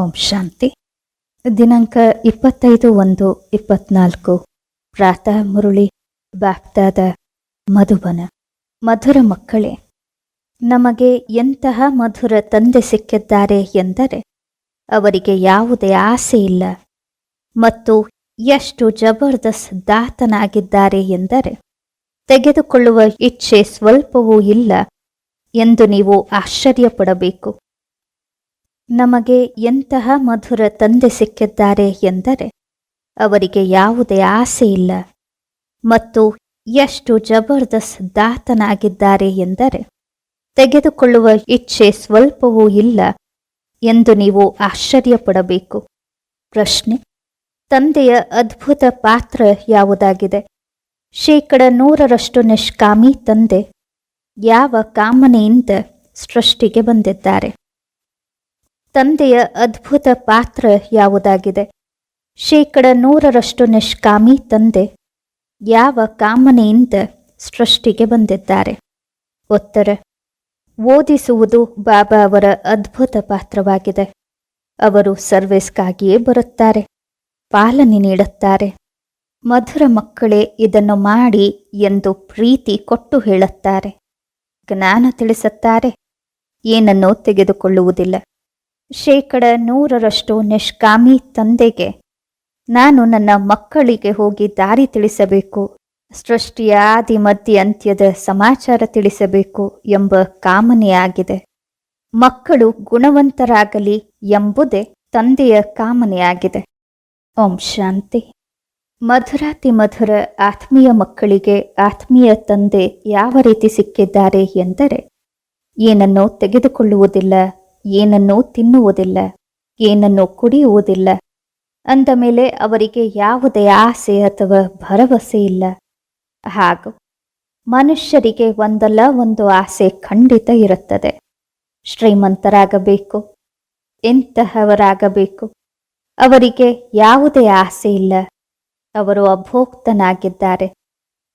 ಓಂ ಶಾಂತಿ. ದಿನಾಂಕ ಇಪ್ಪತ್ತೈದು ಒಂದು ಇಪ್ಪತ್ನಾಲ್ಕು. ಪ್ರಾತಃ ಮುರುಳಿ, ಬ್ಯಾಪ್ತಾದ ಮಧುಬನ. ಮಧುರ ಮಕ್ಕಳೇ, ನಮಗೆ ಎಂತಹ ಮಧುರ ತಂದೆ ಸಿಕ್ಕಿದ್ದಾರೆ ಎಂದರೆ, ಅವರಿಗೆ ಯಾವುದೇ ಆಸೆ ಇಲ್ಲ. ಮತ್ತು ಎಷ್ಟು ಜಬರ್ದಸ್ತ್ ದಾತನಾಗಿದ್ದಾರೆ ಎಂದರೆ, ತೆಗೆದುಕೊಳ್ಳುವ ಇಚ್ಛೆ ಸ್ವಲ್ಪವೂ ಇಲ್ಲ ಎಂದು ನೀವು ಆಶ್ಚರ್ಯಪಡಬೇಕು. ನಮಗೆ ಎಂತಹ ಮಧುರ ತಂದೆ ಸಿಕ್ಕಿದ್ದಾರೆ ಎಂದರೆ ಅವರಿಗೆ ಯಾವುದೇ ಆಸೆ ಇಲ್ಲ. ಮತ್ತು ಎಷ್ಟು ಜಬರ್ದಸ್ತ್ ದಾತನಾಗಿದ್ದಾರೆ ಎಂದರೆ ತೆಗೆದುಕೊಳ್ಳುವ ಇಚ್ಛೆ ಸ್ವಲ್ಪವೂ ಇಲ್ಲ ಎಂದು ನೀವು ಆಶ್ಚರ್ಯಪಡಬೇಕು. ಪ್ರಶ್ನೆ, ತಂದೆಯ ಅದ್ಭುತ ಪಾತ್ರ ಯಾವುದಾಗಿದೆ? ಶೇಕಡ ನೂರರಷ್ಟು ನಿಷ್ಕಾಮಿ ತಂದೆ ಯಾವ ಕಾಮನೆಯಿಂದ ಸೃಷ್ಟಿಗೆ ಬಂದಿದ್ದಾರೆ? ತಂದೆಯ ಅದ್ಭುತ ಪಾತ್ರ ಯಾವುದಾಗಿದೆ? ಶೇಕಡ ನೂರರಷ್ಟು ನಿಷ್ಕಾಮಿ ತಂದೆ ಯಾವ ಕಾಮನೆಯಿಂದ ಸೃಷ್ಟಿಗೆ ಬಂದಿದ್ದಾರೆ? ಉತ್ತರ, ಓದಿಸುವುದು ಬಾಬಾ ಅವರ ಅದ್ಭುತ ಪಾತ್ರವಾಗಿದೆ. ಅವರು ಸರ್ವಿಸ್ಗಾಗಿಯೇ ಬರುತ್ತಾರೆ, ಪಾಲನೆ ನೀಡುತ್ತಾರೆ. ಮಧುರ ಮಕ್ಕಳೇ ಇದನ್ನು ಮಾಡಿ ಎಂದು ಪ್ರೀತಿ ಕೊಟ್ಟು ಹೇಳುತ್ತಾರೆ. ಜ್ಞಾನ ತಿಳಿಸುತ್ತಾರೆ. ಏನನ್ನೂ ತೆಗೆದುಕೊಳ್ಳುವುದಿಲ್ಲ. ಶೇಕಡ ನೂರರಷ್ಟು ನಿಷ್ಕಾಮಿ ತಂದೆಗೆ ನಾನು ನನ್ನ ಮಕ್ಕಳಿಗೆ ಹೋಗಿ ದಾರಿ ತಿಳಿಸಬೇಕು, ಸೃಷ್ಟಿಯ ಆದಿ ಮಧ್ಯ ಅಂತ್ಯದ ಸಮಾಚಾರ ತಿಳಿಸಬೇಕು ಎಂಬ ಕಾಮನೆಯಾಗಿದೆ. ಮಕ್ಕಳು ಗುಣವಂತರಾಗಲಿ ಎಂಬುದೇ ತಂದೆಯ ಕಾಮನೆಯಾಗಿದೆ. ಓಂ ಶಾಂತಿ. ಮಧುರಾತಿ ಮಧುರ ಆತ್ಮೀಯ ಮಕ್ಕಳಿಗೆ ಆತ್ಮೀಯ ತಂದೆ ಯಾವ ರೀತಿ ಸಿಕ್ಕಿದ್ದಾರೆ ಎಂದರೆ, ಏನನ್ನೋ ತೆಗೆದುಕೊಳ್ಳುವುದಿಲ್ಲ. ಏನನ್ನೂ ತಿನ್ನುವುದಿಲ್ಲ, ಏನನ್ನೂ ಕುಡಿಯುವುದಿಲ್ಲ. ಅಂದ ಮೇಲೆ ಅವರಿಗೆ ಯಾವುದೇ ಆಸೆ ಅಥವಾ ಭರವಸೆ ಇಲ್ಲ. ಹಾಗೂ ಮನುಷ್ಯರಿಗೆ ಒಂದಲ್ಲ ಒಂದು ಆಸೆ ಖಂಡಿತ ಇರುತ್ತದೆ. ಶ್ರೀಮಂತರಾಗಬೇಕು, ಎಂತಹವರಾಗಬೇಕು, ಅವರಿಗೆ ಯಾವುದೇ ಆಸೆ ಇಲ್ಲ. ಅವರು ಅಭೋಕ್ತನಾಗಿದ್ದಾರೆ.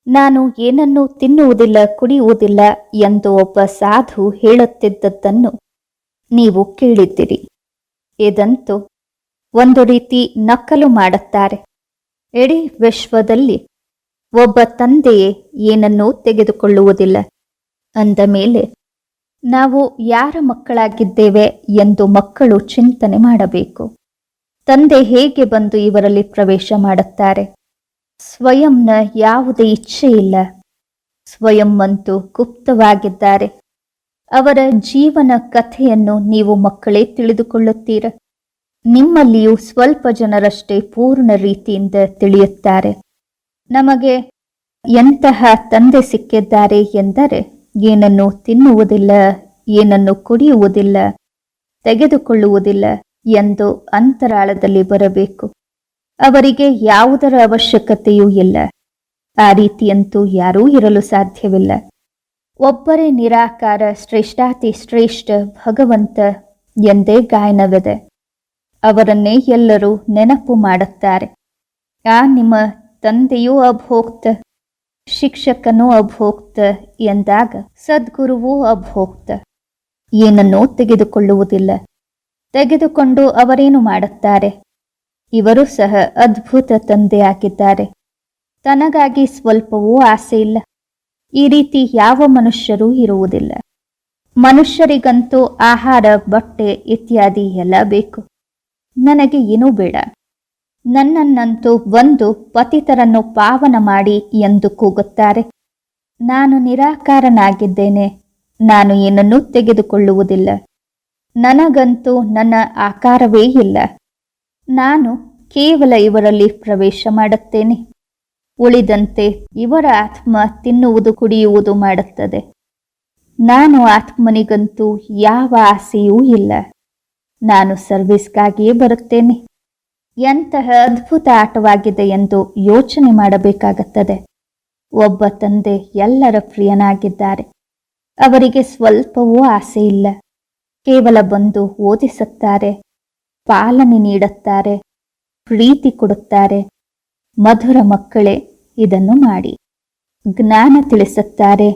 ನಾನು ಏನನ್ನೂ ತಿನ್ನುವುದಿಲ್ಲ, ಕುಡಿಯುವುದಿಲ್ಲ ಎಂದು ಒಬ್ಬ ಸಾಧು ಹೇಳುತ್ತಿದ್ದದ್ದನ್ನು ನೀವು ಕೇಳಿದ್ದೀರಿ. ಇದಂತೂ ಒಂದು ರೀತಿ ನಕಲು ಮಾಡುತ್ತಾರೆ. ಇಡೀ ವಿಶ್ವದಲ್ಲಿ ಒಬ್ಬ ತಂದೆಯೇ ಏನನ್ನೂ ತೆಗೆದುಕೊಳ್ಳುವುದಿಲ್ಲ. ಅಂದ ಮೇಲೆ, ನಾವು ಯಾರ ಮಕ್ಕಳಾಗಿದ್ದೇವೆ ಎಂದು ಮಕ್ಕಳು ಚಿಂತನೆ ಮಾಡಬೇಕು. ತಂದೆ ಹೇಗೆ ಬಂದು ಇವರಲ್ಲಿ ಪ್ರವೇಶ ಮಾಡುತ್ತಾರೆ? ಸ್ವಯಂನ ಯಾವುದೇ ಇಚ್ಛೆ ಇಲ್ಲ ಸ್ವಯಂ ಅಂತೂ ಗುಪ್ತವಾಗಿದ್ದಾರೆ. ಅವರ ಜೀವನ ಕಥೆಯನ್ನು ನೀವು ಮಕ್ಕಳೇ ತಿಳಿದುಕೊಳ್ಳುತ್ತೀರ. ನಿಮ್ಮಲ್ಲಿಯೂ ಸ್ವಲ್ಪ ಜನರಷ್ಟೇ ಪೂರ್ಣ ರೀತಿಯಿಂದ ತಿಳಿಯುತ್ತಾರೆ. ನಮಗೆ ಎಂತಹ ತಂದೆ ಸಿಕ್ಕಿದ್ದಾರೆ ಎಂದರೆ, ಏನನ್ನು ತಿನ್ನುವುದಿಲ್ಲ, ಏನನ್ನು ಕುಡಿಯುವುದಿಲ್ಲ, ತೆಗೆದುಕೊಳ್ಳುವುದಿಲ್ಲ ಎಂದು ಅಂತರಾಳದಲ್ಲಿ ಬರಬೇಕು. ಅವರಿಗೆ ಯಾವುದರ ಅವಶ್ಯಕತೆಯೂ ಇಲ್ಲ. ಆ ರೀತಿಯಂತೂ ಯಾರೂ ಇರಲು ಸಾಧ್ಯವಿಲ್ಲ. ಒಬ್ಬರೇ ನಿರಾಕಾರ, ಶ್ರೇಷ್ಠಾತಿ, ಶ್ರೇಷ್ಠ, ಭಗವಂತ ಎಂದೇ ಗಾಯನವಿದೆ. ಅವರನ್ನೇ ಎಲ್ಲರೂ ನೆನಪು ಮಾಡುತ್ತಾರೆ. ಆ ನಿಮ್ಮ ತಂದೆಯೂ ಅಭೋಕ್ತ, ಶಿಕ್ಷಕನೂ ಅಭೋಕ್ತ ಎಂದಾಗ ಸದ್ಗುರುವೂ ಅಭೋಕ್ತ. ಏನನ್ನೂ ತೆಗೆದುಕೊಳ್ಳುವುದಿಲ್ಲ. ತೆಗೆದುಕೊಂಡು ಅವರೇನು ಮಾಡುತ್ತಾರೆ? ಇವರು ಸಹ ಅದ್ಭುತ ತಂದೆಯಾಗಿದ್ದಾರೆ. ತನಗಾಗಿ ಸ್ವಲ್ಪವೂ ಆಸೆ ಇಲ್ಲ ಈ ರೀತಿ ಯಾವ ಮನುಷ್ಯರೂ ಇರುವುದಿಲ್ಲ. ಮನುಷ್ಯರಿಗಂತೂ ಆಹಾರ, ಬಟ್ಟೆ ಇತ್ಯಾದಿ ಎಲ್ಲ ಬೇಕು. ನನಗೆ ಏನೂ ಬೇಡ. ನನ್ನನ್ನಂತೂ ಒಂದು ಪತಿತರನ್ನು ಪಾವನ ಮಾಡಿ ಎಂದು ಕೂಗುತ್ತಾರೆ. ನಾನು ನಿರಾಕಾರನಾಗಿದ್ದೇನೆ. ನಾನು ಏನನ್ನೂ ತೆಗೆದುಕೊಳ್ಳುವುದಿಲ್ಲ. ನನಗಂತೂ ನನ್ನ ಆಕಾರವೇ ಇಲ್ಲ. ನಾನು ಕೇವಲ ಇವರಲ್ಲಿ ಪ್ರವೇಶ ಮಾಡುತ್ತೇನೆ. ಉಳಿದಂತೆ ಇವರ ಆತ್ಮ ತಿನ್ನುವುದು ಕುಡಿಯುವುದು ಮಾಡುತ್ತದೆ. ನಾನು ಆತ್ಮನಿಗಂತೂ ಯಾವ ಆಸೆಯೂ ಇಲ್ಲ. ನಾನು ಸರ್ವಿಸ್ಗಾಗಿಯೇ ಬರುತ್ತೇನೆ. ಎಂತಹ ಅದ್ಭುತ ಆಟವಾಗಿದೆ ಎಂದು ಯೋಚನೆ ಮಾಡಬೇಕಾಗುತ್ತದೆ. ಒಬ್ಬ ತಂದೆ ಎಲ್ಲರ ಪ್ರಿಯನಾಗಿದ್ದಾರೆ. ಅವರಿಗೆ ಸ್ವಲ್ಪವೂ ಆಸೆ ಇಲ್ಲ. ಕೇವಲ ಬಂದು ಓದಿಸುತ್ತಾರೆ, ಪಾಲನೆ ನೀಡುತ್ತಾರೆ, ಪ್ರೀತಿ ಕೊಡುತ್ತಾರೆ. ಮಧುರ ಮಕ್ಕಳೇ, ಇದನ್ನು ಮಾಡಿ. ಜ್ಞಾನ ತಿಳಿಸುತ್ತಾರೆ,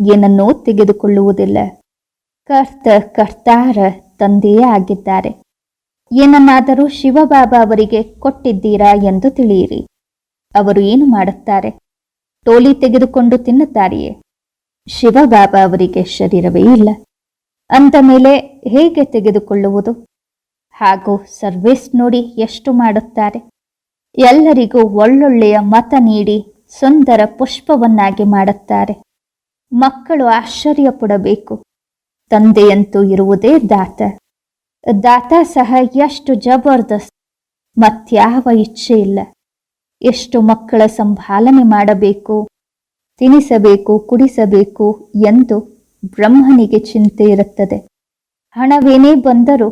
ಏನನ್ನೂ ತೆಗೆದುಕೊಳ್ಳುವುದಿಲ್ಲ. ಕರ್ತ ಕರ್ತಾರ ತಂದೆಯೇ ಆಗಿದ್ದಾರೆ. ಏನನ್ನಾದರೂ ಶಿವಬಾಬಾ ಅವರಿಗೆ ಕೊಟ್ಟಿದ್ದೀರಾ ಎಂದು ತಿಳಿಯಿರಿ. ಅವರು ಏನು ಮಾಡುತ್ತಾರೆ? ಟೋಲಿ ತೆಗೆದುಕೊಂಡು ತಿನ್ನುತ್ತಾರೆಯೇ? ಶಿವಬಾಬಾ ಅವರಿಗೆ ಶರೀರವೇ ಇಲ್ಲ. ಅಂದ ಮೇಲೆ ಹೇಗೆ ತೆಗೆದುಕೊಳ್ಳುವುದು? ಹಾಗೂ ಸರ್ವಿಸ್ ನೋಡಿ ಎಷ್ಟು ಮಾಡುತ್ತಾರೆ? ಎಲ್ಲರಿಗೂ ಒಳ್ಳೊಳ್ಳೆಯ ಮತ ನೀಡಿ ಸುಂದರ ಪುಷ್ಪವನ್ನಾಗಿ ಮಾಡುತ್ತಾರೆ. ಮಕ್ಕಳು ಆಶ್ಚರ್ಯ ಪಡಬೇಕು ತಂದೆಯಂತೂ ಇರುವುದೇ ದಾತ. ದಾತ ಸಹ ಎಷ್ಟು ಜಬರ್ದಸ್ತ್. ಮತ್ಯಾವ ಇಚ್ಛೆ ಇಲ್ಲ. ಎಷ್ಟು ಮಕ್ಕಳ ಸಂಭಾಲನೆ ಮಾಡಬೇಕು, ತಿನಿಸಬೇಕು, ಕುಡಿಸಬೇಕು ಎಂದು ಬ್ರಹ್ಮನಿಗೆ ಚಿಂತೆ ಇರುತ್ತದೆ. ಹಣವೇನೇ ಬಂದರೂ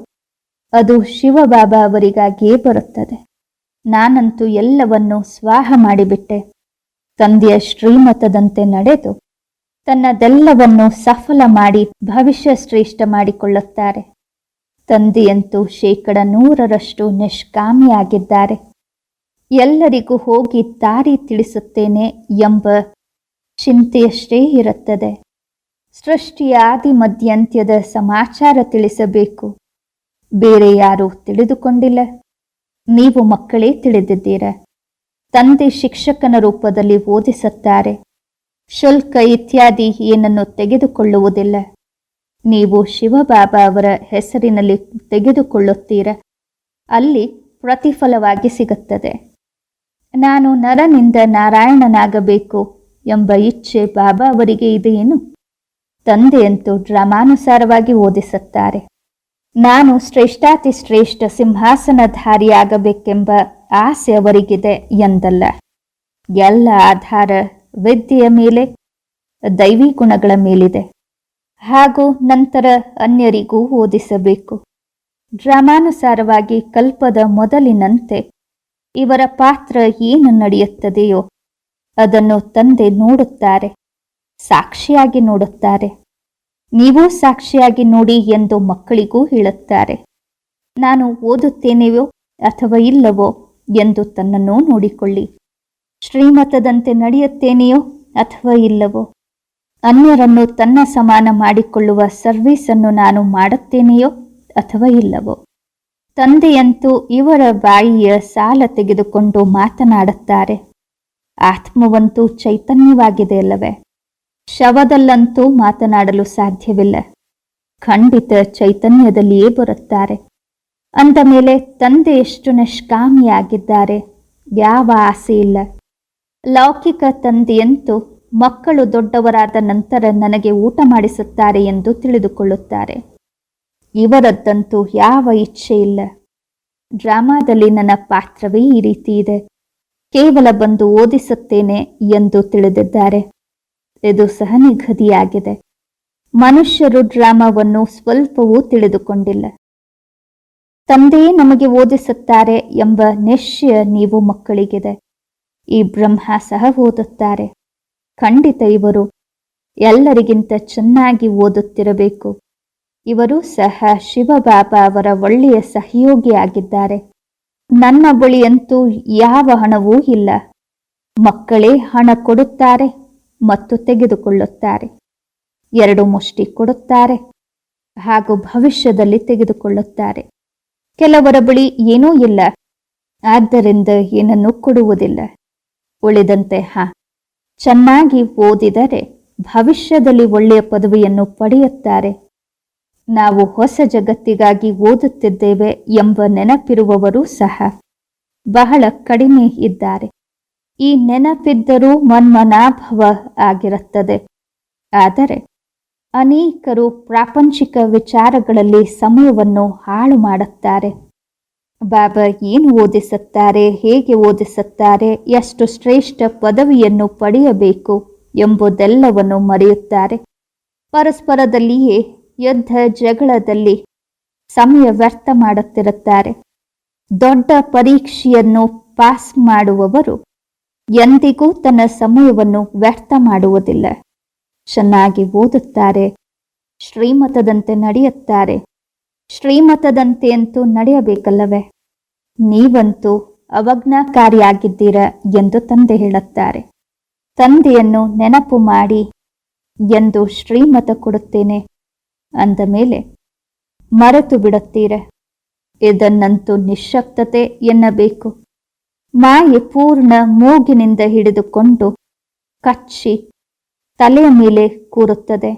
ಅದು ಶಿವಬಾಬಾ ಅವರಿಗಾಗಿಯೇ ಬರುತ್ತದೆ. ನಾನಂತೂ ಎಲ್ಲವನ್ನೂ ಸ್ವಾಹ ಮಾಡಿಬಿಟ್ಟೆ. ತಂದೆಯ ಶ್ರೀಮತದಂತೆ ನಡೆದು ತನ್ನದೆಲ್ಲವನ್ನು ಸಫಲ ಮಾಡಿ ಭವಿಷ್ಯ ಶ್ರೇಷ್ಠ ಮಾಡಿಕೊಳ್ಳುತ್ತಾರೆ. ತಂದೆಯಂತೂ ಶೇಕಡ ನೂರರಷ್ಟು ನಿಷ್ಕಾಮಿಯಾಗಿದ್ದಾರೆ. ಎಲ್ಲರಿಗೂ ಹೋಗಿ ದಾರಿ ತಿಳಿಸುತ್ತೇನೆ ಎಂಬ ಚಿಂತೆಯಷ್ಟೇ ಇರುತ್ತದೆ. ಸೃಷ್ಟಿಯ ಆದಿ ಮಧ್ಯಂತ್ಯದ ಸಮಾಚಾರ ತಿಳಿಸಬೇಕು. ಬೇರೆ ಯಾರೂ ತಿಳಿದುಕೊಂಡಿಲ್ಲ. ನೀವು ಮಕ್ಕಳೇ ತಿಳಿದಿದ್ದೀರ? ತಂದೆ ಶಿಕ್ಷಕನ ರೂಪದಲ್ಲಿ ಓದಿಸುತ್ತಾರೆ. ಶುಲ್ಕ ಇತ್ಯಾದಿ ಏನನ್ನು ತೆಗೆದುಕೊಳ್ಳುವುದಿಲ್ಲ. ನೀವು ಶಿವಬಾಬಾ ಅವರ ಹೆಸರಿನಲ್ಲಿ ತೆಗೆದುಕೊಳ್ಳುತ್ತೀರ? ಅಲ್ಲಿ ಪ್ರತಿಫಲವಾಗಿ ಸಿಗುತ್ತದೆ. ನಾನು ನರನಿಂದ ನಾರಾಯಣನಾಗಬೇಕು ಎಂಬ ಇಚ್ಛೆ ಬಾಬಾ ಅವರಿಗೆ ಇದೆಯೇನು? ತಂದೆಯಂತೂ ಡ್ರಾಮಾನುಸಾರವಾಗಿ ಓದಿಸುತ್ತಾರೆ. ನಾನು ಶ್ರೇಷ್ಠಾತಿ ಶ್ರೇಷ್ಠ ಸಿಂಹಾಸನಧಾರಿಯಾಗಬೇಕೆಂಬ ಆಸೆ ಅವರಿಗಿದೆ ಎಂದಲ್ಲ. ಎಲ್ಲ ಆಧಾರ ವಿದ್ಯೆಯ ಮೇಲೆ, ದೈವಿ ಗುಣಗಳ ಮೇಲಿದೆ. ಹಾಗೂ ನಂತರ ಅನ್ಯರಿಗೂ ಓದಿಸಬೇಕು. ಡ್ರಾಮಾನುಸಾರವಾಗಿ ಕಲ್ಪದ ಮೊದಲಿನಂತೆ ಇವರ ಪಾತ್ರ ಏನು ನಡೆಯುತ್ತದೆಯೋ ಅದನ್ನು ತಂದೆ ನೋಡುತ್ತಾರೆ, ಸಾಕ್ಷಿಯಾಗಿ ನೋಡುತ್ತಾರೆ. ನೀವೂ ಸಾಕ್ಷಿಯಾಗಿ ನೋಡಿ ಎಂದು ಮಕ್ಕಳಿಗೂ ಹೇಳುತ್ತಾರೆ. ನಾನು ಓದುತ್ತೇನೆಯೋ ಅಥವಾ ಇಲ್ಲವೋ ಎಂದು ತನ್ನನ್ನು ನೋಡಿಕೊಳ್ಳಿ. ಶ್ರೀಮತದಂತೆ ನಡೆಯುತ್ತೇನೆಯೋ ಅಥವಾ ಇಲ್ಲವೋ? ಅನ್ಯರನ್ನು ತನ್ನ ಸಮಾನ ಮಾಡಿಕೊಳ್ಳುವ ಸರ್ವೀಸನ್ನು ನಾನು ಮಾಡುತ್ತೇನೆಯೋ ಅಥವಾ ಇಲ್ಲವೋ? ತಂದೆಯಂತೂ ಇವರ ಬಾಯಿಯ ಸಾಲ ತೆಗೆದುಕೊಂಡು ಮಾತನಾಡುತ್ತಾರೆ. ಆತ್ಮವಂತೂ ಚೈತನ್ಯವಾಗಿದೆ ಅಲ್ಲವೇ? ಶವದಲ್ಲಂತೂ ಮಾತನಾಡಲು ಸಾಧ್ಯವಿಲ್ಲ. ಖಂಡಿತ ಚೈತನ್ಯದಲ್ಲಿಯೇ ಬರುತ್ತಾರೆ. ಅಂದ ಮೇಲೆ ತಂದೆ ಎಷ್ಟು ನಿಷ್ಕಾಮಿಯಾಗಿದ್ದಾರೆ. ಯಾವ ಆಸೆ ಇಲ್ಲ ಲೌಕಿಕ ತಂದೆಯಂತೂ ಮಕ್ಕಳು ದೊಡ್ಡವರಾದ ನಂತರ ನನಗೆ ಊಟ ಮಾಡಿಸುತ್ತಾರೆ ಎಂದು ತಿಳಿದುಕೊಳ್ಳುತ್ತಾರೆ. ಇವರದ್ದಂತೂ ಯಾವ ಇಚ್ಛೆ ಇಲ್ಲ ಡ್ರಾಮಾದಲ್ಲಿ ನನ್ನ ಪಾತ್ರವೇ ಈ ರೀತಿ ಇದೆ. ಕೇವಲ ಬಂದು ಓದಿಸುತ್ತೇನೆ ಎಂದು ತಿಳಿದಿದ್ದಾರೆ. ಇದು ಸಹ ನಿಗದಿಯಾಗಿದೆ. ಮನುಷ್ಯರು ಡ್ರಾಮಾವನ್ನು ಸ್ವಲ್ಪವೂ ತಿಳಿದುಕೊಂಡಿಲ್ಲ. ತಂದೆಯೇ ನಮಗೆ ಓದಿಸುತ್ತಾರೆ ಎಂಬ ನಿಶ್ಚಯ ನೀವು ಮಕ್ಕಳಿಗಿದೆ. ಈ ಬ್ರಹ್ಮ ಸಹ ಓದುತ್ತಾರೆ. ಖಂಡಿತ ಇವರು ಎಲ್ಲರಿಗಿಂತ ಚೆನ್ನಾಗಿ ಓದುತ್ತಿರಬೇಕು. ಇವರು ಸಹ ಶಿವಬಾಬಾ ಅವರ ಒಳ್ಳೆಯ ಸಹಯೋಗಿಯಾಗಿದ್ದಾರೆ. ನನ್ನ ಬಳಿಯಂತೂ ಯಾವ ಹಣವೂ ಇಲ್ಲ. ಮಕ್ಕಳೇ ಹಣ ಕೊಡುತ್ತಾರೆ. ಮತ್ತು ತೆಗೆದುಕೊಳ್ಳುತ್ತಾರೆ. ಎರಡು ಮುಷ್ಟಿ ಕೊಡುತ್ತಾರೆ. ಹಾಗೂ ಭವಿಷ್ಯದಲ್ಲಿ ತೆಗೆದುಕೊಳ್ಳುತ್ತಾರೆ. ಕೆಲವರ ಬಳಿ ಏನೂ ಇಲ್ಲ. ಆದ್ದರಿಂದ ಏನನ್ನು ಕೊಡುವುದಿಲ್ಲ. ಉಳಿದಂತೆ ಹಾ. ಚೆನ್ನಾಗಿ ಓದಿದರೆ ಭವಿಷ್ಯದಲ್ಲಿ ಒಳ್ಳೆಯ ಪದವಿಯನ್ನು ಪಡೆಯುತ್ತಾರೆ. ನಾವು ಹೊಸ ಜಗತ್ತಿಗಾಗಿ ಓದುತ್ತಿದ್ದೇವೆ ಎಂಬ ನೆನಪಿರುವವರು ಸಹ ಬಹಳ ಕಡಿಮೆ ಇದ್ದಾರೆ. ಈ ನೆನಪಿದ್ದರೂ ಮನ್ಮನಾಭವ ಆಗಿರುತ್ತದೆ. ಆದರೆ ಅನೇಕರು ಪ್ರಾಪಂಚಿಕ ವಿಚಾರಗಳಲ್ಲಿ ಸಮಯವನ್ನು ಹಾಳು ಮಾಡುತ್ತಾರೆ. ಬಾಬಾ ಏನು ಓದಿಸುತ್ತಾರೆ, ಹೇಗೆ ಓದಿಸುತ್ತಾರೆ, ಎಷ್ಟು ಶ್ರೇಷ್ಠ ಪದವಿಯನ್ನು ಪಡೆಯಬೇಕು ಎಂಬುದೆಲ್ಲವನ್ನು ಮರೆಯುತ್ತಾರೆ. ಪರಸ್ಪರದಲ್ಲಿಯೇ ಯುದ್ಧ ಜಗಳದಲ್ಲಿ ಸಮಯ ವ್ಯರ್ಥ ಮಾಡುತ್ತಿರುತ್ತಾರೆ. ದೊಡ್ಡ ಪರೀಕ್ಷೆಯನ್ನು ಪಾಸ್ ಮಾಡುವವರು ಎಂದಿಗೂ ತನ್ನ ಸಮಯವನ್ನು ವ್ಯರ್ಥ ಮಾಡುವುದಿಲ್ಲ. ಚೆನ್ನಾಗಿ ಓದುತ್ತಾರೆ, ಶ್ರೀಮತದಂತೆ ನಡೆಯುತ್ತಾರೆ. ಶ್ರೀಮತದಂತೆ ಅಂತೂ ನಡೆಯಬೇಕಲ್ಲವೇ? ನೀವಂತೂ ಅವಜ್ಞಾಕಾರಿಯಾಗಿದ್ದೀರ ಎಂದು ತಂದೆ ಹೇಳುತ್ತಾರೆ. ತಂದೆಯನ್ನು ನೆನಪು ಮಾಡಿ ಎಂದು ಶ್ರೀಮತ ಕೊಡುತ್ತೇನೆ. ಅಂದ ಮೇಲೆ, ಮರೆತು ಬಿಡುತ್ತೀರ? ಇದನ್ನಂತೂ ನಿಶ್ಶಕ್ತತೆ ಎನ್ನಬೇಕು. ಮಾಯೆ ಪೂರ್ಣ ಮೂಗಿನಿಂದ ಹಿಡಿದುಕೊಂಡು ಕಚ್ಚಿ ತಲೆಯ ಮೇಲೆ ಕೂರುತ್ತದೆ.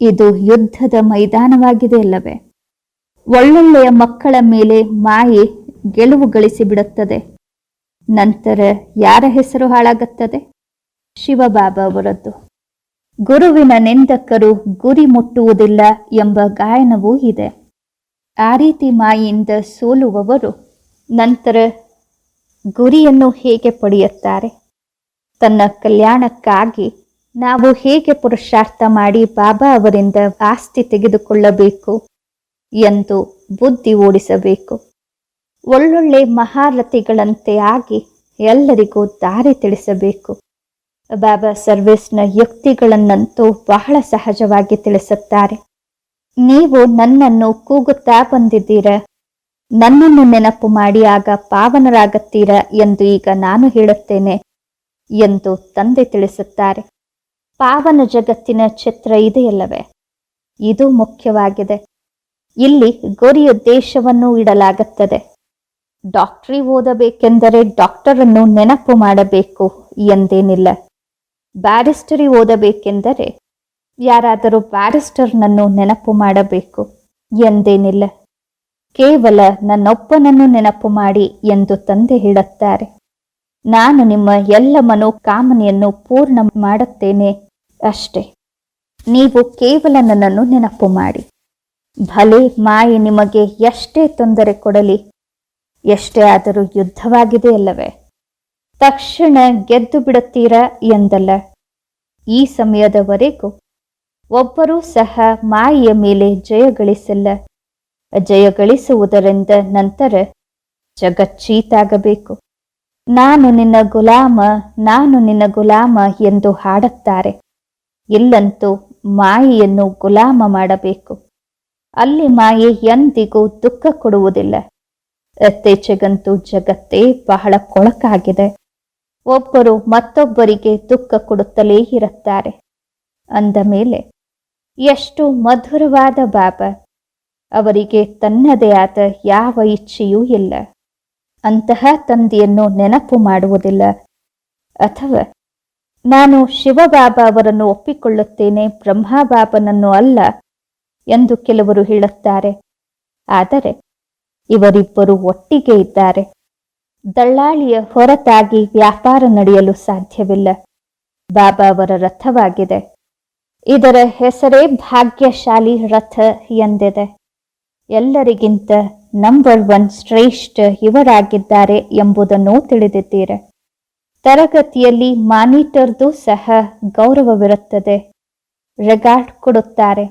ಇದು ಯುದ್ಧದ ಮೈದಾನವಾಗಿದೆ ಅಲ್ಲವೇ? ಒಳ್ಳೊಳ್ಳೆಯ ಮಕ್ಕಳ ಮೇಲೆ ಮಾಯೆ ಗೆಲುವು ಗಳಿಸಿಬಿಡುತ್ತದೆ ನಂತರ ಯಾರ ಹೆಸರು ಹಾಳಾಗುತ್ತದೆ? ಶಿವಬಾಬಾ ಅವರದ್ದು. ಗುರುವಿನ ನಿಂದಕರು ಗುರಿ ಮುಟ್ಟುವುದಿಲ್ಲ ಎಂಬ ಗಾಯನವೂ ಇದೆ. ಆ ರೀತಿ ಮಾಯಿಯಿಂದ ಸೋಲುವವರು ನಂತರ ಗುರಿಯನ್ನು ಹೇಗೆ ಪಡೆಯುತ್ತಾರೆ? ತನ್ನ ಕಲ್ಯಾಣಕ್ಕಾಗಿ ನಾವು ಹೇಗೆ ಪುರುಷಾರ್ಥ ಮಾಡಿ ಬಾಬಾ ಅವರಿಂದ ಆಸ್ತಿ ತೆಗೆದುಕೊಳ್ಳಬೇಕು ಎಂದು ಬುದ್ಧಿ ಓಡಿಸಬೇಕು? ಒಳ್ಳೊಳ್ಳೆ ಮಹಾರಥಿಗಳಂತೆ ಆಗಿ ಎಲ್ಲರಿಗೂ ದಾರಿ ತಿಳಿಸಬೇಕು. ಬಾಬಾ ಸರ್ವಿಸ್ನ ಯುಕ್ತಿಗಳನ್ನಂತೂ ಬಹಳ ಸಹಜವಾಗಿ ತಿಳಿಸುತ್ತಾರೆ. ನೀವು ನನ್ನನ್ನು ಕೂಗುತ್ತಾ ಬಂದಿದ್ದೀರ? ನನ್ನನ್ನು ನೆನಪು ಮಾಡಿ ಆಗ ಪಾವನರಾಗುತ್ತೀರ ಎಂದು ಈಗ ನಾನು ಹೇಳುತ್ತೇನೆ ಎಂದು ತಂದೆ ತಿಳಿಸುತ್ತಾರೆ. ಪಾವನ ಜಗತ್ತಿನ ಚಿತ್ರ ಇದೆಯಲ್ಲವೇ? ಇದು ಮುಖ್ಯವಾಗಿದೆ. ಇಲ್ಲಿ ಗುರಿಯುದ್ದೇಶವನ್ನು ಇಡಲಾಗುತ್ತದೆ. ಡಾಕ್ಟ್ರಿ ಓದಬೇಕೆಂದರೆ ಡಾಕ್ಟರನ್ನು ನೆನಪು ಮಾಡಬೇಕು ಎಂದೇನಿಲ್ಲ. ಬ್ಯಾರಿಸ್ಟರಿ ಓದಬೇಕೆಂದರೆ ಯಾರಾದರೂ ಬ್ಯಾರಿಸ್ಟರ್ನನ್ನು ನೆನಪು ಮಾಡಬೇಕು ಎಂದೇನಿಲ್ಲ. ಕೇವಲ ನನ್ನೊಬ್ಬನನ್ನು ನೆನಪು ಮಾಡಿ ಎಂದು ತಂದೆ ಹೇಳುತ್ತಾರೆ. ನಾನು ನಿಮ್ಮ ಎಲ್ಲ ಮನೋಕಾಮನೆಯನ್ನು ಪೂರ್ಣ ಮಾಡುತ್ತೇನೆ ಅಷ್ಟೇ. ನೀವು ಕೇವಲ ನನ್ನನ್ನು ನೆನಪು ಮಾಡಿ. ಭಲೆ ಮಾಯೆ ನಿಮಗೆ ಎಷ್ಟೇ ತೊಂದರೆ ಕೊಡಲಿ, ಎಷ್ಟೇ ಆದರೂ ಯುದ್ಧವಾಗಿದೆ ಅಲ್ಲವೇ? ತಕ್ಷಣ ಗೆದ್ದು ಬಿಡುತ್ತೀರಾ ಎಂದಲ್ಲ. ಈ ಸಮಯದವರೆಗೂ ಒಬ್ಬರೂ ಸಹ ಮಾಯೆಯ ಮೇಲೆ ಜಯಗಳಿಸಿಲ್ಲ ಜಯಗಳಿಸುವುದರಿಂದ ನಂತರ ಜಗಚ್ಚೀತಾಗಬೇಕು. ನಾನು ನಿನ್ನ ಗುಲಾಮ, ನಾನು ನಿನ್ನ ಗುಲಾಮ ಎಂದು ಹಾಡುತ್ತಾರೆ. ಇಲ್ಲಂತೂ ಮಾಯೆಯನ್ನು ಗುಲಾಮ ಮಾಡಬೇಕು. ಅಲ್ಲಿ ಮಾಯೆ ಎಂದಿಗೂ ದುಃಖ ಕೊಡುವುದಿಲ್ಲ. ಇತ್ತೀಚೆಗಂತೂ ಜಗತ್ತೇ ಬಹಳ ಕೊಳಕಾಗಿದೆ. ಒಬ್ಬರು ಮತ್ತೊಬ್ಬರಿಗೆ ದುಃಖ ಕೊಡುತ್ತಲೇ ಇರುತ್ತಾರೆ. ಅಂದ ಮೇಲೆ, ಎಷ್ಟು ಮಧುರವಾದ ಬಾಬಾ ಅವರಿಗೆ ತನ್ನದೇ ಆದ ಯಾವ ಇಚ್ಛೆಯೂ ಇಲ್ಲ. ಅಂತಹ ತಂದೆಯನ್ನು ನೆನಪು ಮಾಡುವುದಿಲ್ಲ. ಅಥವಾ ನಾನು ಶಿವಬಾಬಾ ಅವರನ್ನು ಒಪ್ಪಿಕೊಳ್ಳುತ್ತೇನೆ, ಬ್ರಹ್ಮಬಾಬನನ್ನು ಅಲ್ಲ ಎಂದು ಕೆಲವರು ಹೇಳುತ್ತಾರೆ. ಆದರೆ ಇವರಿಬ್ಬರು ಒಟ್ಟಿಗೆ ಇದ್ದಾರೆ. ದಳ್ಳಾಳಿಯ ಹೊರತಾಗಿ ವ್ಯಾಪಾರ ನಡೆಯಲು ಸಾಧ್ಯವಿಲ್ಲ. ಬಾಬಾ ಅವರ ರಥವಾಗಿದೆ. ಇದರ ಹೆಸರೇ ಭಾಗ್ಯಶಾಲಿ ರಥ ಎಂದಿದೆ. ಎಲ್ಲರಿಗಿಂತ ನಂಬರ್ ಒನ್ ಶ್ರೇಷ್ಠ ಇವರಾಗಿದ್ದಾರೆ ಎಂಬುದನ್ನು ತಿಳಿದಿದ್ದೀರ. ತರಗತಿಯಲ್ಲಿ ಮಾನಿಟರ್ದು ಸಹ ಗೌರವವಿರುತ್ತದೆ. ರೆಗಾರ್ಡ್ ಕೊಡುತ್ತಾರೆ.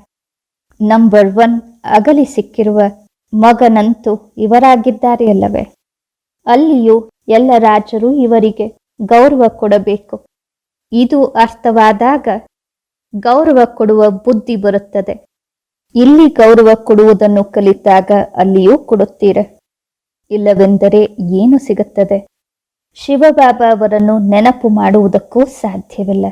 ನಂಬರ್ ಒನ್ ಅಗಲಿ ಸಿಕ್ಕಿರುವ ಮಗನಂತೂ ಇವರಾಗಿದ್ದಾರೆ ಅಲ್ಲವೇ? ಅಲ್ಲಿಯೂ ಎಲ್ಲ ರಾಜರು ಇವರಿಗೆ ಗೌರವ ಕೊಡಬೇಕು. ಇದು ಅರ್ಥವಾದಾಗ ಗೌರವ ಕೊಡುವ ಬುದ್ಧಿ ಬರುತ್ತದೆ. ಇಲ್ಲಿ ಗೌರವ ಕೊಡುವುದನ್ನು ಕಲಿತಾಗ ಅಲ್ಲಿಯೂ ಕೊಡುತ್ತೀರ? ಇಲ್ಲವೆಂದರೆ ಏನು ಸಿಗುತ್ತದೆ? ಶಿವಬಾಬಾ ಅವರನ್ನು ನೆನಪು ಮಾಡುವುದಕ್ಕೂ ಸಾಧ್ಯವಿಲ್ಲ.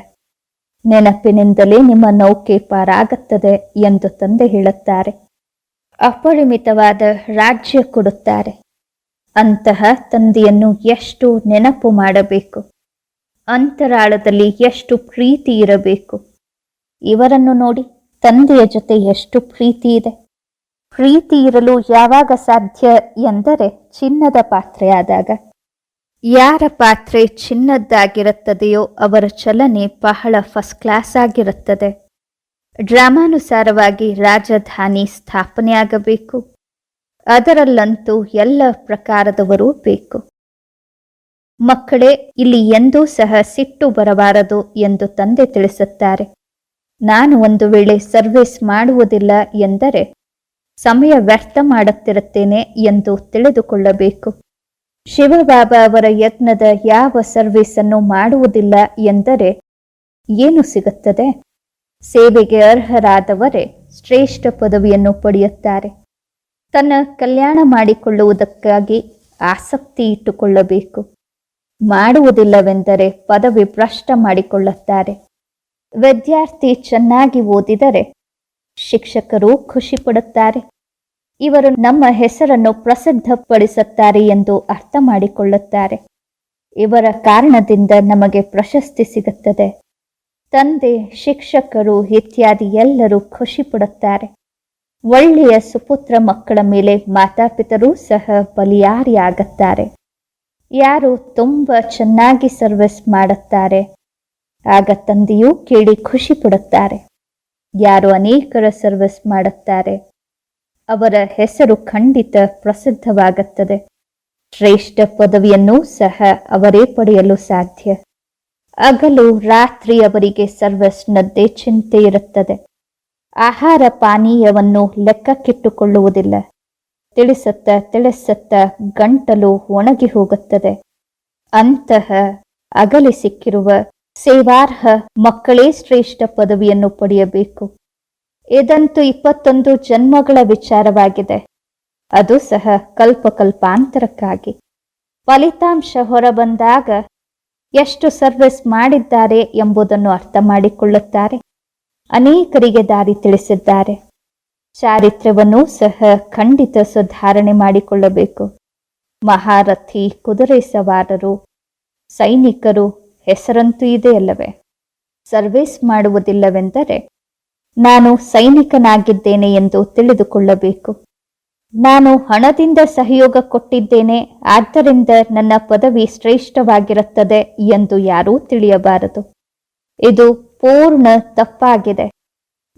ನೆನಪಿನಿಂದಲೇ ನಿಮ್ಮ ನೌಕೆ ಪಾರಾಗುತ್ತದೆ ಎಂದು ತಂದೆ ಹೇಳುತ್ತಾರೆ. ಅಪರಿಮಿತವಾದ ರಾಜ್ಯ ಕೊಡುತ್ತಾರೆ. ಅಂತಹ ತಂದೆಯನ್ನು ಎಷ್ಟು ನೆನಪು ಮಾಡಬೇಕು? ಅಂತರಾಳದಲ್ಲಿ ಎಷ್ಟು ಪ್ರೀತಿ ಇರಬೇಕು? ಇವರನ್ನು ನೋಡಿ ತಂದೆಯ ಜೊತೆ ಎಷ್ಟು ಪ್ರೀತಿ ಇದೆ. ಪ್ರೀತಿ ಇರಲು ಯಾವಾಗ ಸಾಧ್ಯ ಎಂದರೆ ಚಿನ್ನದ ಪಾತ್ರೆಯಾದಾಗ ಯಾರ ಪಾತ್ರೆ ಚಿನ್ನದ್ದಾಗಿರುತ್ತದೆಯೋ ಅವರ ಚಲನೆ ಬಹಳ ಫಸ್ಟ್ ಕ್ಲಾಸ್ ಆಗಿರುತ್ತದೆ. ಡ್ರಾಮಾನುಸಾರವಾಗಿ ರಾಜಧಾನಿ ಸ್ಥಾಪನೆಯಾಗಬೇಕು. ಅದರಲ್ಲಂತೂ ಎಲ್ಲ ಪ್ರಕಾರದವರೂ ಬೇಕು. ಮಕ್ಕಳೇ, ಇಲ್ಲಿ ಎಂದೂ ಸಹ ಸಿಟ್ಟು ಬರಬಾರದು ಎಂದು ತಂದೆ ತಿಳಿಸುತ್ತಾರೆ. ನಾನು ಒಂದು ವೇಳೆ ಸರ್ವಿಸ್ ಮಾಡುವುದಿಲ್ಲ ಎಂದರೆ ಸಮಯ ವ್ಯರ್ಥ ಮಾಡುತ್ತಿರುತ್ತೇನೆ ಎಂದು ತಿಳಿದುಕೊಳ್ಳಬೇಕು. ಶಿವಬಾಬಾ ಅವರ ಯತ್ನದ ಯಾವ ಸರ್ವಿಸ್ ಅನ್ನು ಮಾಡುವುದಿಲ್ಲ ಎಂದರೆ ಏನು ಸಿಗುತ್ತದೆ? ಸೇವೆಗೆ ಅರ್ಹರಾದವರೇ ಶ್ರೇಷ್ಠ ಪದವಿಯನ್ನು ಪಡೆಯುತ್ತಾರೆ. ತನ್ನ ಕಲ್ಯಾಣ ಮಾಡಿಕೊಳ್ಳುವುದಕ್ಕಾಗಿ ಆಸಕ್ತಿ ಇಟ್ಟುಕೊಳ್ಳಬೇಕು. ಮಾಡುವುದಿಲ್ಲವೆಂದರೆ ಪದವಿ ಭ್ರಷ್ಟ ಮಾಡಿಕೊಳ್ಳುತ್ತಾರೆ. ವಿದ್ಯಾರ್ಥಿ ಚೆನ್ನಾಗಿ ಓದಿದರೆ ಶಿಕ್ಷಕರು ಖುಷಿ ಪಡುತ್ತಾರೆ. ಇವರು ನಮ್ಮ ಹೆಸರನ್ನು ಪ್ರಸಿದ್ಧಪಡಿಸುತ್ತಾರೆ ಎಂದು ಅರ್ಥ ಮಾಡಿಕೊಳ್ಳುತ್ತಾರೆ. ಇವರ ಕಾರಣದಿಂದ ನಮಗೆ ಪ್ರಶಸ್ತಿ ಸಿಗುತ್ತದೆ. ತಂದೆ, ಶಿಕ್ಷಕರು ಇತ್ಯಾದಿ ಎಲ್ಲರೂ ಖುಷಿ ಪಡುತ್ತಾರೆ. ಒಳ್ಳೆಯ ಸುಪುತ್ರ ಮಕ್ಕಳ ಮೇಲೆ ಮಾತಾಪಿತರೂ ಸಹ ಬಲಿಯಾರಿಯಾಗುತ್ತಾರೆ. ಯಾರು ತುಂಬ ಚೆನ್ನಾಗಿ ಸರ್ವಿಸ್ ಮಾಡುತ್ತಾರೆ ಆಗ ತಂದೆಯು ಕೇಳಿ ಖುಷಿ ಪಡುತ್ತಾರೆ. ಯಾರು ಅನೇಕರ ಸರ್ವಿಸ್ ಮಾಡುತ್ತಾರೆ, ಅವರ ಹೆಸರು ಖಂಡಿತ ಪ್ರಸಿದ್ಧವಾಗುತ್ತದೆ. ಶ್ರೇಷ್ಠ ಪದವಿಯನ್ನು ಸಹ ಅವರೇ ಪಡೆಯಲು ಸಾಧ್ಯ. ಅಗಲು ರಾತ್ರಿ ಅವರಿಗೆ ಸರ್ವಿಸ್ನದ್ದೇ ಚಿಂತೆ ಇರುತ್ತದೆ. ಆಹಾರ ಪಾನೀಯವನ್ನು ಲೆಕ್ಕಕ್ಕಿಟ್ಟುಕೊಳ್ಳುವುದಿಲ್ಲ. ತಿಳಿಸುತ್ತ ತಿಳಿಸುತ್ತ ಗಂಟಲು ಒಣಗಿ ಹೋಗುತ್ತದೆ. ಅಂತಹ ಅಗಲಿ ಸಿಕ್ಕಿರುವ ಸೇವಾರ್ಹ ಮಕ್ಕಳೇ ಶ್ರೇಷ್ಠ ಪದವಿಯನ್ನು ಪಡೆಯಬೇಕು. ಇದಂತೂ ಇಪ್ಪತ್ತೊಂದು ಜನ್ಮಗಳ ವಿಚಾರವಾಗಿದೆ. ಅದು ಸಹ ಕಲ್ಪಕಲ್ಪಾಂತರಕ್ಕಾಗಿ. ಫಲಿತಾಂಶ ಹೊರಬಂದಾಗ ಎಷ್ಟು ಸರ್ವಿಸ್ ಮಾಡಿದ್ದಾರೆ ಎಂಬುದನ್ನು ಅರ್ಥ ಮಾಡಿಕೊಳ್ಳುತ್ತಾರೆ. ಅನೇಕರಿಗೆ ದಾರಿ ತಿಳಿಸಿದ್ದಾರೆ. ಚಾರಿತ್ರ್ಯವನ್ನು ಸಹ ಖಂಡಿತ ಸುಧಾರಣೆ ಮಾಡಿಕೊಳ್ಳಬೇಕು. ಮಹಾರಥಿ ಕುದುರೆ ಸವಾರರು, ಸೈನಿಕರು ಹೆಸರಂತೂ ಇದೆಯಲ್ಲವೇ ಸರ್ವಿಸ್ ಮಾಡುವುದಿಲ್ಲವೆಂದರೆ ನಾನು ಸೈನಿಕನಾಗಿದ್ದೇನೆ ಎಂದು ತಿಳಿದುಕೊಳ್ಳಬೇಕು. ನಾನು ಹಣದಿಂದ ಸಹಯೋಗ ಕೊಟ್ಟಿದ್ದೇನೆ, ಆದ್ದರಿಂದ ನನ್ನ ಪದವಿ ಶ್ರೇಷ್ಠವಾಗಿರುತ್ತದೆ ಎಂದು ಯಾರೂ ತಿಳಿಯಬಾರದು. ಇದು ಪೂರ್ಣ ತಪ್ಪಾಗಿದೆ.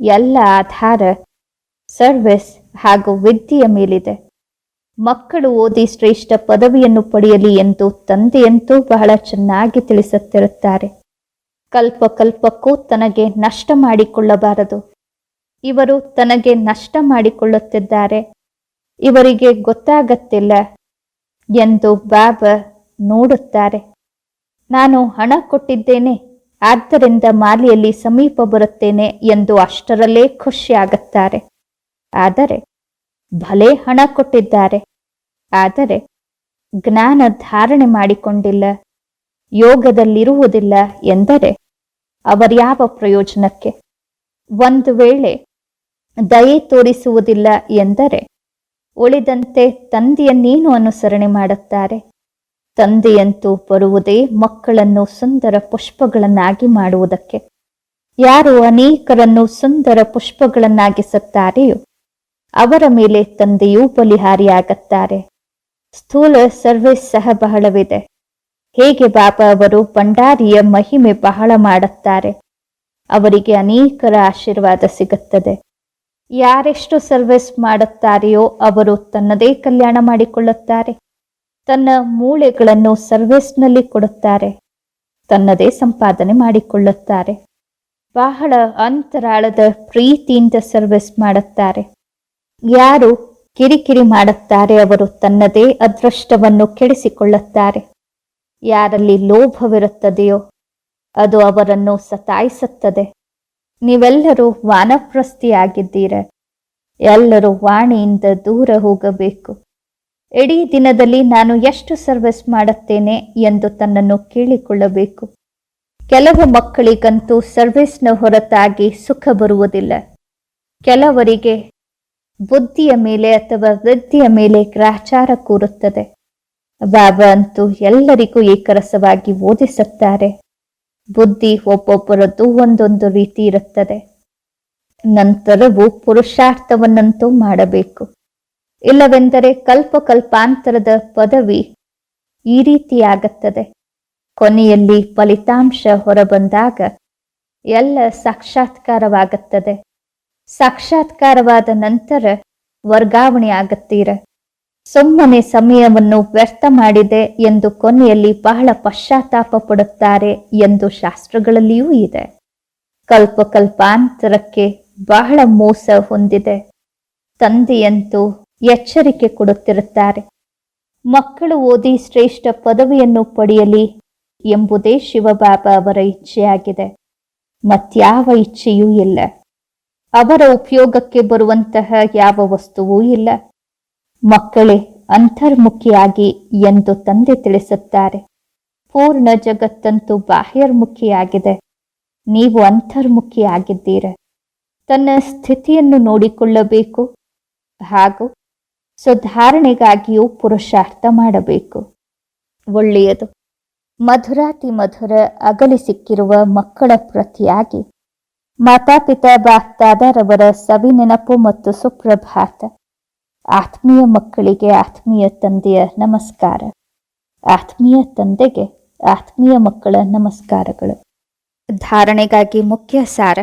ಎಲ್ಲ ಆಧಾರ, ಸರ್ವಿಸ್ ಹಾಗೂ ವಿದ್ಯೆಯ ಮೇಲಿದೆ. ಮಕ್ಕಳು ಓದಿ ಶ್ರೇಷ್ಠ ಪದವಿಯನ್ನು ಪಡೆಯಲಿ ಎಂದು ತಂದೆಯಂತೂ ಬಹಳ ಚೆನ್ನಾಗಿ ತಿಳಿಸುತ್ತಿರುತ್ತಾರೆ. ಕಲ್ಪ ಕಲ್ಪಕ್ಕೂ ತನಗೆ ನಷ್ಟ ಮಾಡಿಕೊಳ್ಳಬಾರದು. ಇವರು ತನಗೆ ನಷ್ಟ ಮಾಡಿಕೊಳ್ಳುತ್ತಿದ್ದಾರೆ. ಇವರಿಗೆ ಗೊತ್ತಾಗತ್ತಿಲ್ಲ ಎಂದು ಬಾಬಾ ನೋಡುತ್ತಾರೆ. ನಾನು ಹಣ ಕೊಟ್ಟಿದ್ದೇನೆ, ಆದ್ದರಿಂದ ಮಾಲಿಯಲ್ಲಿ ಸಮೀಪ ಬರುತ್ತೇನೆ ಎಂದು ಅಷ್ಟರಲ್ಲೇ ಖುಷಿಯಾಗುತ್ತಾರೆ. ಆದರೆ ಭಲೆ ಹಣ ಕೊಟ್ಟಿದ್ದಾರೆ. ಆದರೆ ಜ್ಞಾನ ಧಾರಣೆ ಮಾಡಿಕೊಂಡಿಲ್ಲ. ಯೋಗದಲ್ಲಿರುವುದಿಲ್ಲ ಎಂದರೆ ಅವರ್ಯಾವ ಪ್ರಯೋಜನಕ್ಕೆ? ಒಂದು ವೇಳೆ ದಯೆ ತೋರಿಸುವುದಿಲ್ಲ ಎಂದರೆ ಉಳಿದಂತೆ ತಂದೆಯನ್ನೇನು ಅನುಸರಣೆ ಮಾಡುತ್ತಾರೆ. ತಂದೆಯಂತೂ ಬರುವುದೇ ಮಕ್ಕಳನ್ನು ಸುಂದರ ಪುಷ್ಪಗಳನ್ನಾಗಿ ಮಾಡುವುದಕ್ಕೆ. ಯಾರು ಅನೇಕರನ್ನು ಸುಂದರ ಪುಷ್ಪಗಳನ್ನಾಗಿಸುತ್ತಾರೆಯೋ ಅವರ ಮೇಲೆ ತಂದೆಯೂ ಬಲಿಹಾರಿಯಾಗುತ್ತಾರೆ. ಸ್ಥೂಲ ಸರ್ವಿಸ್ ಸಹ ಬಹಳವಿದೆ. ಹೇಗೆ ಬಾಬಾ ಅವರು ಭಂಡಾರಿಯ ಮಹಿಮೆ ಬಹಳ ಮಾಡುತ್ತಾರೆ. ಅವರಿಗೆ ಅನೇಕರ ಆಶೀರ್ವಾದ ಸಿಗುತ್ತದೆ. ಯಾರೆಷ್ಟು ಸರ್ವಿಸ್ ಮಾಡುತ್ತಾರೆಯೋ ಅವರು ತನ್ನದೇ ಕಲ್ಯಾಣ ಮಾಡಿಕೊಳ್ಳುತ್ತಾರೆ. ತನ್ನ ಮೂಳೆಗಳನ್ನು ಸರ್ವಿಸ್ನಲ್ಲಿ ಕೊಡುತ್ತಾರೆ. ತನ್ನದೇ ಸಂಪಾದನೆ ಮಾಡಿಕೊಳ್ಳುತ್ತಾರೆ. ಬಹಳ ಅಂತರಾಳದ ಪ್ರೀತಿಯಿಂದ ಸರ್ವಿಸ್ ಮಾಡುತ್ತಾರೆ. ಯಾರು ಕಿರಿಕಿರಿ ಮಾಡುತ್ತಾರೆ ಅವರು ತನ್ನದೇ ಅದೃಷ್ಟವನ್ನು ಕೆಡಿಸಿಕೊಳ್ಳುತ್ತಾರೆ. ಯಾರಲ್ಲಿ ಲೋಭವಿರುತ್ತದೆಯೋ ಅದು ಅವರನ್ನು ಸತಾಯಿಸುತ್ತದೆ. ನೀವೆಲ್ಲರೂ ವಾನಪ್ರಸ್ಥಿಯಾಗಿದ್ದೀರ. ಎಲ್ಲರೂ ವಾಣಿಯಿಂದ ದೂರ ಹೋಗಬೇಕು. ಇಡೀ ದಿನದಲ್ಲಿ ನಾನು ಎಷ್ಟು ಸರ್ವಿಸ್ ಮಾಡುತ್ತೇನೆ ಎಂದು ತನ್ನನ್ನು ಕೇಳಿಕೊಳ್ಳಬೇಕು. ಕೆಲವು ಮಕ್ಕಳಿಗಂತೂ ಸರ್ವಿಸ್ನ ಹೊರತಾಗಿ ಸುಖ ಬರುವುದಿಲ್ಲ. ಕೆಲವರಿಗೆ ಬುದ್ಧಿಯ ಮೇಲೆ ಅಥವಾ ವೃದ್ಧಿಯ ಮೇಲೆ ಗ್ರಾಚಾರ ಕೂರುತ್ತದೆ. ಬಾಬಾ ಅಂತೂ ಎಲ್ಲರಿಗೂ ಏಕರಸವಾಗಿ ಓದಿಸುತ್ತಾರೆ. ಬುದ್ಧಿ ಒಬ್ಬೊಬ್ಬರದ್ದು ಒಂದೊಂದು ರೀತಿ ಇರುತ್ತದೆ. ನಂತರವೂ ಪುರುಷಾರ್ಥವನ್ನಂತೂ ಮಾಡಬೇಕು. ಇಲ್ಲವೆಂದರೆ ಕಲ್ಪ ಕಲ್ಪಾಂತರದ ಪದವಿ ಈ ರೀತಿಯಾಗುತ್ತದೆ. ಕೊನೆಯಲ್ಲಿ ಫಲಿತಾಂಶ ಹೊರಬಂದಾಗ ಎಲ್ಲ ಸಾಕ್ಷಾತ್ಕಾರವಾಗುತ್ತದೆ. ಸಾಕ್ಷಾತ್ಕಾರವಾದ ನಂತರ ವರ್ಗಾವಣೆ ಆಗುತ್ತೀರ? ಸುಮ್ಮನೆ ಸಮಯವನ್ನು ವ್ಯರ್ಥ ಮಾಡಿದೆ ಎಂದು ಕೊನೆಯಲ್ಲಿ ಬಹಳ ಪಶ್ಚಾತ್ತಾಪ ಪಡುತ್ತಾರೆ ಎಂದು ಶಾಸ್ತ್ರಗಳಲ್ಲಿಯೂ ಇದೆ. ಕಲ್ಪ ಕಲ್ಪಾಂತರಕ್ಕೆ ಬಹಳ ಮೋಸ ಹೊಂದಿದೆ. ತಂದೆಯಂತೂ ಎಚ್ಚರಿಕೆ ಕೊಡುತ್ತಿರುತ್ತಾರೆ. ಮಕ್ಕಳು ಓದಿ ಶ್ರೇಷ್ಠ ಪದವಿಯನ್ನು ಪಡೆಯಲಿ ಎಂಬುದೇ ಶಿವಬಾಬಾ ಅವರ ಇಚ್ಛೆಯಾಗಿದೆ. ಮತ್ಯಾವ ಇಚ್ಛೆಯೂ ಇಲ್ಲ. ಅವರ ಉಪಯೋಗಕ್ಕೆ ಬರುವಂತಹ ಯಾವ ವಸ್ತುವೂ ಇಲ್ಲ. ಮಕ್ಕಳೇ, ಅಂತರ್ಮುಖಿಯಾಗಿ ಎಂದು ತಂದೆ ತಿಳಿಸುತ್ತಾರೆ. ಪೂರ್ಣ ಜಗತ್ತಂತೂ ಬಾಹ್ಯರ್ಮುಖಿಯಾಗಿದೆ. ನೀವು ಅಂತರ್ಮುಖಿಯಾಗಿದ್ದೀರ? ತನ್ನ ಸ್ಥಿತಿಯನ್ನು ನೋಡಿಕೊಳ್ಳಬೇಕು. ಹಾಗೂ ಸುಧಾರಣೆಗಾಗಿಯೂ ಪುರುಷಾರ್ಥ ಮಾಡಬೇಕು. ಒಳ್ಳೆಯದು. ಮಧುರಾತಿ ಮಧುರ ಅಗಲಿ ಸಿಕ್ಕಿರುವ ಮಕ್ಕಳ ಪ್ರತಿಯಾಗಿ ಮಾತಾಪಿತಾ ಬಾಪ್ತಾದರವರ ಸವಿ ನೆನಪು ಮತ್ತು ಸುಪ್ರಭಾತ. ಆತ್ಮೀಯ ಮಕ್ಕಳಿಗೆ ಆತ್ಮೀಯ ತಂದೆಯ ನಮಸ್ಕಾರ. ಆತ್ಮೀಯ ತಂದೆಗೆ ಆತ್ಮೀಯ ಮಕ್ಕಳ ನಮಸ್ಕಾರಗಳು. ಧಾರಣೆಗಾಗಿ ಮುಖ್ಯ ಸಾರ.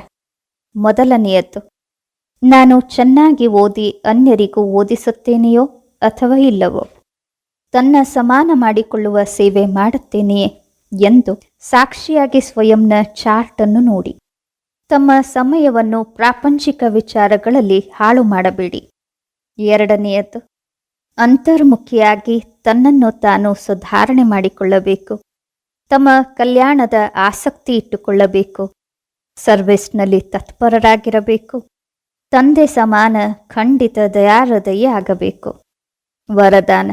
ಮೊದಲನೆಯದ್ದು, ನಾನು ಚೆನ್ನಾಗಿ ಓದಿ ಅನ್ಯರಿಗೂ ಓದಿಸುತ್ತೇನೆಯೋ ಅಥವಾ ಇಲ್ಲವೋ? ತನ್ನ ಸಮಾನ ಮಾಡಿಕೊಳ್ಳುವ ಸೇವೆ ಮಾಡುತ್ತೇನೆಯೇ ಎಂದು ಸಾಕ್ಷಿಯಾಗಿ ಸ್ವಯಂನ ಚಾರ್ಟನ್ನು ನೋಡಿ. ತಮ್ಮ ಸಮಯವನ್ನು ಪ್ರಾಪಂಚಿಕ ವಿಚಾರಗಳಲ್ಲಿ ಹಾಳು ಮಾಡಬೇಡಿ. ಎರಡನೆಯದು, ಅಂತರ್ಮುಖಿಯಾಗಿ ತನ್ನನ್ನು ತಾನು ಸುಧಾರಣೆ ಮಾಡಿಕೊಳ್ಳಬೇಕು. ತಮ್ಮ ಕಲ್ಯಾಣದ ಆಸಕ್ತಿ ಇಟ್ಟುಕೊಳ್ಳಬೇಕು. ಸರ್ವಿಸ್ನಲ್ಲಿ ತತ್ಪರರಾಗಿರಬೇಕು. ತಂದೆ ಸಮಾನ ಖಂಡಿತ ದಯಾಹೃದಯ ಆಗಬೇಕು. ವರದಾನ,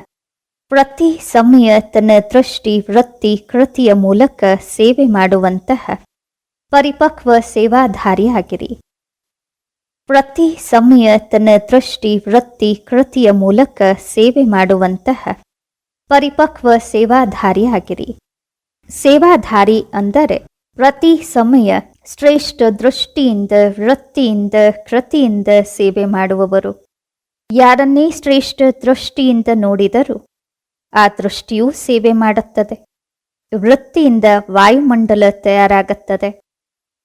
ಪ್ರತಿ ಸಮಯ ತನ್ನ ದೃಷ್ಟಿ ವೃತ್ತಿ ಕೃತಿಯ ಮೂಲಕ ಸೇವೆ ಮಾಡುವಂತಹ ಪರಿಪಕ್ವ ಸೇವಾಧಾರಿಯಾಗಿರಿ ಪ್ರತಿ ಸಮಯ ತನ್ನ ದೃಷ್ಟಿ, ವೃತ್ತಿ, ಕೃತಿಯ ಮೂಲಕ ಸೇವೆ ಮಾಡುವಂತಹ ಪರಿಪಕ್ವ ಸೇವಾಧಾರಿಯಾಗಿರಿ ಸೇವಾಧಾರಿ ಅಂದರೆ ಪ್ರತಿ ಸಮಯ ಶ್ರೇಷ್ಠ ದೃಷ್ಟಿಯಿಂದ, ವೃತ್ತಿಯಿಂದ, ಕೃತಿಯಿಂದ ಸೇವೆ ಮಾಡುವವರು. ಯಾರನ್ನೇ ಶ್ರೇಷ್ಠ ದೃಷ್ಟಿಯಿಂದ ನೋಡಿದರೂ ಆ ದೃಷ್ಟಿಯೂ ಸೇವೆ ಮಾಡುತ್ತದೆ. ವೃತ್ತಿಯಿಂದ ವಾಯುಮಂಡಲ ತಯಾರಾಗುತ್ತದೆ.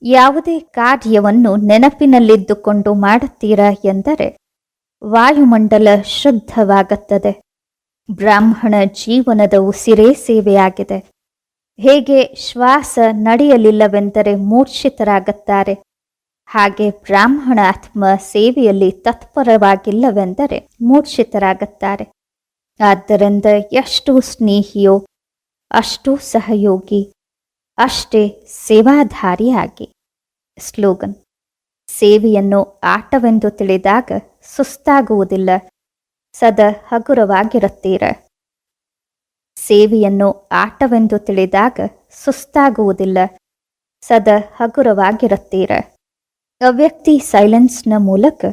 ಯಾವುದೇ ಕಾರ್ಯವನ್ನು ನೆನಪಿನಲ್ಲಿದ್ದುಕೊಂಡು ಮಾಡುತ್ತೀರಾ ಎಂದರೆ ವಾಯುಮಂಡಲ ಶುದ್ಧವಾಗುತ್ತದೆ. ಬ್ರಾಹ್ಮಣ ಜೀವನದ ಉಸಿರೇ ಸೇವೆಯಾಗಿದೆ. ಹೇಗೆ ಶ್ವಾಸ ನಡೆಯಲಿಲ್ಲವೆಂದರೆ ಮೂರ್ಛಿತರಾಗುತ್ತಾರೆ. ಹಾಗೆ ಬ್ರಾಹ್ಮಣ ಆತ್ಮ ಸೇವೆಯಲ್ಲಿ ತತ್ಪರವಾಗಿಲ್ಲವೆಂದರೆ ಮೂರ್ಛಿತರಾಗುತ್ತಾರೆ. ಆದ್ದರಿಂದ ಎಷ್ಟು ಸ್ನೇಹಿಯೋ ಅಷ್ಟು ಸಹಯೋಗಿ, ಅಷ್ಟೇ ಸೇವಾಧಾರಿಯಾಗಿ. ಸ್ಲೋಗನ್. ಸೇವೆಯನ್ನು ಆಟವೆಂದು ತಿಳಿದಾಗ ಸುಸ್ತಾಗುವುದಿಲ್ಲ. ಸದಾ ಹಗುರವಾಗಿರುತ್ತೀರ. ಸೇವೆಯನ್ನು ಆಟವೆಂದು ತಿಳಿದಾಗ ಸುಸ್ತಾಗುವುದಿಲ್ಲ. ಸದಾ ಹಗುರವಾಗಿರುತ್ತೀರ. ಅವ್ಯಕ್ತಿ ಸೈಲೆನ್ಸ್ನ ಮೂಲಕ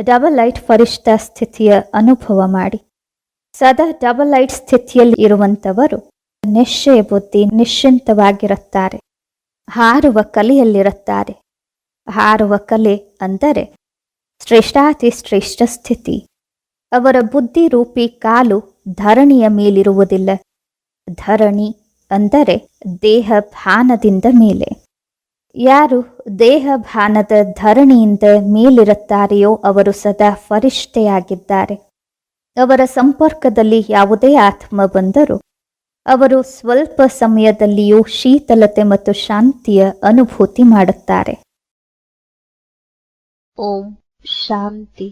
ಡಬಲ್ ಲೈಟ್ ಫರಿಷ್ಠ ಸ್ಥಿತಿಯ ಅನುಭವ ಮಾಡಿ. ಸದಾ ಡಬಲ್ ಲೈಟ್ ಸ್ಥಿತಿಯಲ್ಲಿ ಇರುವಂಥವರು ನಿಶ್ಚಯ ಬುದ್ಧಿ ನಿಶ್ಚಿಂತವಾಗಿರುತ್ತಾರೆ. ಹಾರುವ ಕಲೆಯಲ್ಲಿರುತ್ತಾರೆ. ಹಾರುವ ಕಲೆ ಅಂದರೆ ಶ್ರೇಷ್ಠಾತಿ ಶ್ರೇಷ್ಠ ಸ್ಥಿತಿ. ಅವರ ಬುದ್ಧಿ ರೂಪಿ ಕಾಲು ಧರಣಿಯ ಮೇಲಿರುವುದಿಲ್ಲ. ಧರಣಿ ಅಂದರೆ ದೇಹ ಭಾನದಿಂದ ಮೇಲೆ. ಯಾರು ದೇಹ ಭಾನದ ಧರಣಿಯಿಂದ ಮೇಲಿರುತ್ತಾರೆಯೋ ಅವರು ಸದಾ ಫರಿಷ್ಠೆಯಾಗಿದ್ದಾರೆ. ಅವರ ಸಂಪರ್ಕದಲ್ಲಿ ಯಾವುದೇ ಆತ್ಮ ಬಂದರೂ ಅವರು ಸ್ವಲ್ಪ ಸಮಯದಲ್ಲಿಯೂ ಶೀತಲತೆ ಮತ್ತು ಶಾಂತಿಯ ಅನುಭೂತಿ ಮಾಡುತ್ತಾರೆ. ಓಂ ಶಾಂತಿ.